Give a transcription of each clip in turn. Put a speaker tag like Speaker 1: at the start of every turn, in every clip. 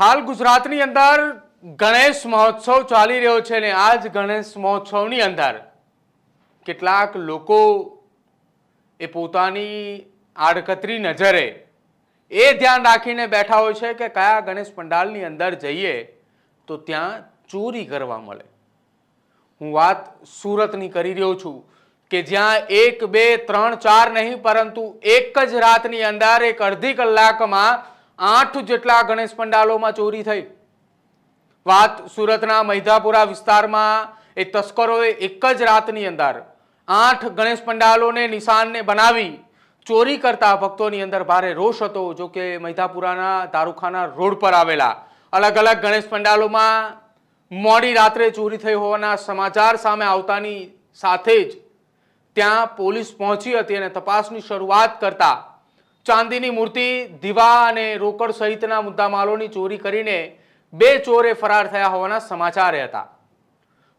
Speaker 1: હાલ ગુજરાતની અંદર ગણેશ મહોત્સવ ચાલી રહ્યો છે ને આ જ ગણેશ મહોત્સવની અંદર કેટલાક લોકો એ પોતાની આડકતરી નજરે એ ધ્યાન રાખીને બેઠા હોય છે કે કયા ગણેશ પંડાલની અંદર જઈએ તો ત્યાં ચોરી કરવા મળે. હું વાત સુરતની કરી રહ્યો છું કે જ્યાં એક, બે, ત્રણ, ચાર નહીં, પરંતુ એક જ રાતની અંદર એક અડધી કલાકમાં આઠ જેટલા ગણેશ પંડાલોમાં ચોરી થઈ. વાત સુરતના મૈધાપુરા વિસ્તારમાં એ તસ્કરોએ એક જ રાતની અંદર આઠ ગણેશ પંડાલોને નિશાનને બનાવી ચોરી કરતા ભક્તોની અંદર ભારે રોષ હતો, જો કે મૈધાપુરાના દારૂખાના રોડ પર આવેલા અલગ અલગ ગણેશ પંડાલોમાં મોડી રાત્રે ચોરી થઈ હોવાના સમાચાર સામે આવતાની સાથે જ ત્યાં પોલીસ પહોંચી હતી અને તપાસની શરૂઆત કરતા ચાંદીની મૂર્તિ, દીવા અને રોકડ સહિતના મુદ્દામાલોની ચોરી કરીને બે ચોરે ફરાર થયા હોવાના સમાચાર હતા.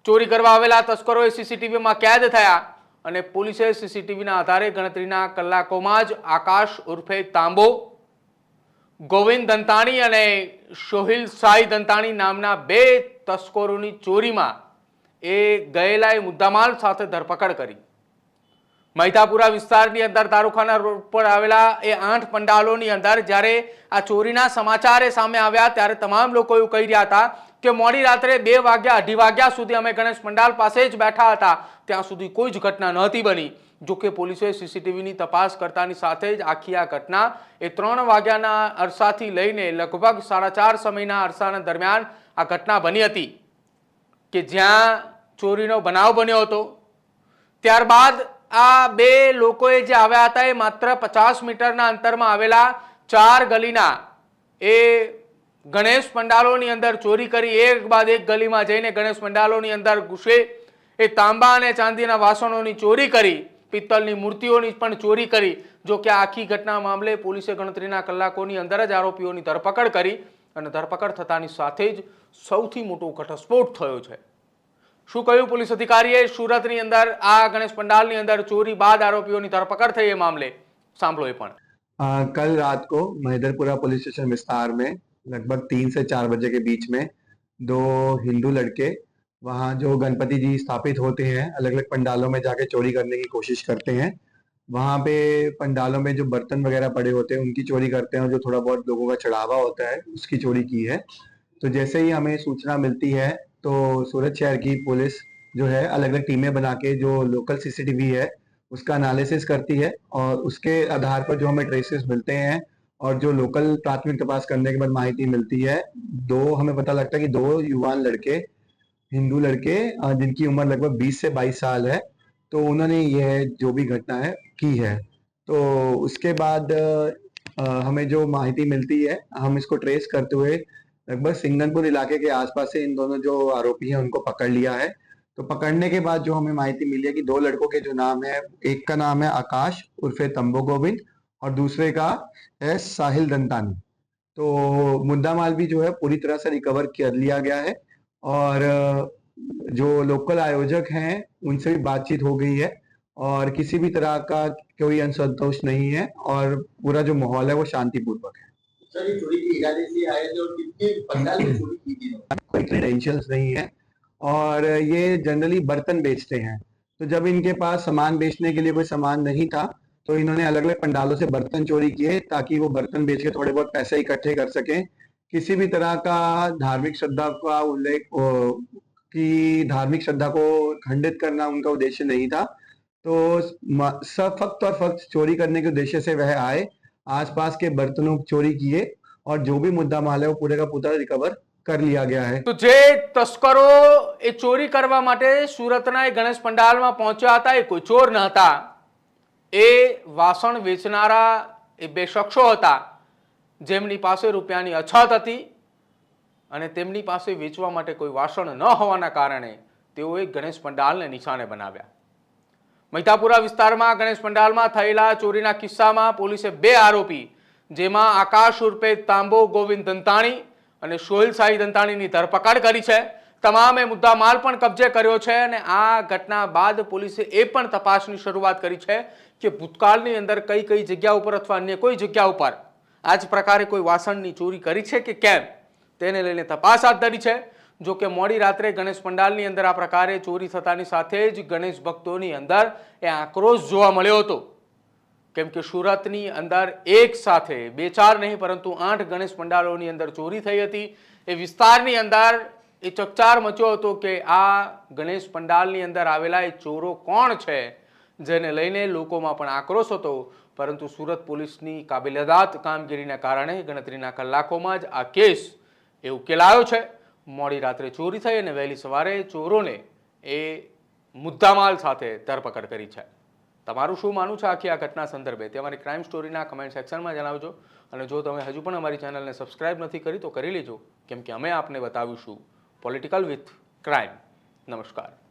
Speaker 1: ચોરી કરવા આવેલા તસ્કરોએ સીસીટીવીમાં કેદ થયા અને પોલીસે સીસીટીવીના આધારે ગણતરીના કલાકોમાં જ આકાશ ઉર્ફે તાંબો, ગોવિંદ દંતાણી અને સોહિલ સાઈ દંતાણી નામના બે તસ્કરોની ચોરીમાં એ ગયેલા એ મુદ્દામાલ સાથે ધરપકડ કરી. મૈતાપુરા વિસ્તારની અંદર તારુખાના રોડ પર આવેલા એ આઠ પંડાલોની અંદર જ્યારે આ ચોરીના સમાચાર સામે આવ્યા ત્યારે તમામ લોકો એવું કહી રહ્યા હતા કે મોડી રાત્રે બે વાગ્યા, અઢી વાગ્યા સુધી અમે ગણેશ પંડાલ પાસે જ બેઠા હતા. ત્યાં સુધી કોઈ જ ઘટના નહોતી બની. જો કે પોલીસે સીસીટીવીની તપાસ કરતાની સાથે જ આખી આ ઘટના એ ત્રણ વાગ્યાના અરસાથી લઈને લગભગ સાડા ચાર સમયના અરસાના દરમિયાન આ ઘટના બની હતી કે જ્યાં ચોરીનો બનાવ બન્યો હતો. ત્યારબાદ આ બે લોકોએ જે આવ્યા હતા એ માત્ર પચાસ મીટરના અંતરમાં આવેલા ચાર ગલીના. એ ગણેશ પંડાલોની અંદર ચોરી કરી, એક બાદ એક ગલીમાં જઈને ગણેશ પંડાલોની અંદર ઘૂસે. એ તાંબા અને ચાંદીના વાસણોની ચોરી કરી, પિત્તલની મૂર્તિઓની પણ ચોરી કરી, જો કે આખી ઘટના મામલે પોલીસે ગણતરીના કલાકોની અંદર જ આરોપીઓની ધરપકડ કરી અને ધરપકડ થતાની સાથે જ સૌથી મોટો ઘટસ્ફોટ થયો છે. શું કહ્યું પોલીસ અધિકારીએ સુરતની અંદર આ ગણેશ પંડાલની અંદર ચોરી બાદ આરોપીઓની ધરપકડ થઈ એ મામલે સાંભળો એ પણ
Speaker 2: आ, कल रात को महिदरपुरा पुलिस स्टेशन विस्तार में लगभग तीन से चार बजे के बीच में दो हिंदू लड़के वहाँ जो गणपति जी स्थापित होते हैं अलग अलग पंडालों में जाके चोरी करने की कोशिश करते हैं वहाँ पे पंडालों में जो बर्तन वगैरह पड़े होते हैं उनकी चोरी करते हैं और जो थोड़ा बहुत लोगों का चढ़ावा होता है उसकी चोरी की है तो जैसे ही हमें सूचना मिलती है तो सूरत शहर की पुलिस जो है अलग अलग टीमें बना के जो लोकल सीसीटीवी है, उसका एनालिसिस करती है और उसके आधार पर जो हमें ट्रेसेस मिलते हैं और जो लोकल प्राथमिक तपास करने के बाद माहिती मिलती है, दो हमें पता लगता है कि दो युवान लड़के, हिंदू लड़के जिनकी उम्र लगभग 20 से 22 साल है तो उन्होंने यह जो भी घटना है, की है। तो उसके बाद हमें जो माहिती मिलती है, हम इसको ट्रेस करते हुए लगभग सिंगनपुर इलाके के आसपास से इन दोनों जो आरोपी हैं, उनको पकड़ लिया है। तो पकड़ने के बाद जो हमें माहिती मिली है कि दो लड़कों के जो नाम है, एक का नाम है आकाश उर्फे तंबो गोविंद और दूसरे का है साहिल दंतानी। तो मुद्दा माल भी जो है, पूरी तरह से रिकवर कर लिया गया है और जो लोकल आयोजक हैं, उनसे भी बातचीत हो गई है और किसी भी तरह का कोई असंतोष नहीं है और पूरा जो माहौल है, वो शांतिपूर्वक है।
Speaker 3: और
Speaker 2: कोई क्रेडेंशियल्स नहीं है और ये जनरली बर्तन बेचते हैं। तो जब इनके पास सामान बेचने के लिए कोई सामान नहीं था तो इन्होंने अलग अलग पंडालों से बर्तन चोरी किए ताकि वो बर्तन बेच के थोड़े बहुत पैसे इकट्ठे कर सकें। किसी भी तरह का धार्मिक श्रद्धा का उल्लेख कि धार्मिक श्रद्धा को खंडित करना उनका उद्देश्य नहीं था। तो सब फक्त और फक्त चोरी करने के उद्देश्य से वह आए आसपास के बर्तनों की चोरी किए और जो भी मुद्दा माल है वो पूरे का पूरा रिकवर कर लिया गया है
Speaker 1: તો જે તસ્કરો એ ચોરી કરવા માટે સુરતના એ ગણેશ પંડાલમાં પહોંચ્યા હતા એ કોઈ ચોર ન હતા એ વાસણ વેચનારા એ બે શખ્સો હતા જેમની પાસે રૂપિયાની અછત હતી અને તેમની પાસે વેચવા માટે કોઈ વાસણ ન હોવાના કારણે તેઓએ ગણેશ પંડાલને નિશાને બનાવ્યા મૈતાપુરા વિસ્તારમાં ગણેશ પંડાલમાં થયેલા ચોરીના કિસ્સામાં પોલીસે બે આરોપી, જેમાં આકાશ ઉર્ફે તાંબો ગોવિંદ દંતાણી અને સોહિલ સાઈ દંતાણીની ધરપકડ કરી છે. તમામે મુદ્દા માલ પણ કબજે કર્યો છે અને આ ઘટના બાદ પોલીસે એ પણ તપાસની શરૂઆત કરી છે કે ભૂતકાળની અંદર કઈ કઈ જગ્યા ઉપર અથવા અન્ય કોઈ જગ્યા ઉપર આ જ પ્રકારે કોઈ વાસણની ચોરી કરી છે કે કેમ? તેને લઈને તપાસ હાથ ધરી છે. જો કે મોડી રાત્રે ગણેશ પંડાલની અંદર આ પ્રકારે ચોરી થતાની સાથે જ ગણેશ ભક્તોની અંદર એ આક્રોશ જોવા મળ્યો હતો. કેમ કે સુરતની અંદર એક સાથે બે ચાર નહીં, પરંતુ આઠ ગણેશ પંડાલોની અંદર ચોરી થઈ હતી. એ વિસ્તારની અંદર એ ચકચાર મચ્યો હતો કે આ ગણેશ પંડાલની અંદર આવેલા એ ચોરો કોણ છે, જેને લઈને લોકોમાં પણ આક્રોશ હતો. પરંતુ સુરત પોલીસની કાબિલદાત કામગીરીના કારણે ગણતરીના કલાકોમાં જ આ કેસ એ ઉકેલાયો છે. મોડી રાત્રે ચોરી થઈ અને વહેલી સવારે ચોરોને એ મુદ્દામાલ સાથે ધરપકડ કરી છે. તમારું શું માનવું છે આખી આ ઘટના સંદર્ભે? તે અમારી ક્રાઇમ સ્ટોરીના કમેન્ટ સેક્શનમાં જણાવજો. અને જો તમે હજુ પણ અમારી ચેનલને સબસ્ક્રાઇબ નથી કરી, તો કરી લેજો. કેમ કે અમે આપને બતાવીશું પોલિટિકલ વિથ ક્રાઇમ નમસ્કાર.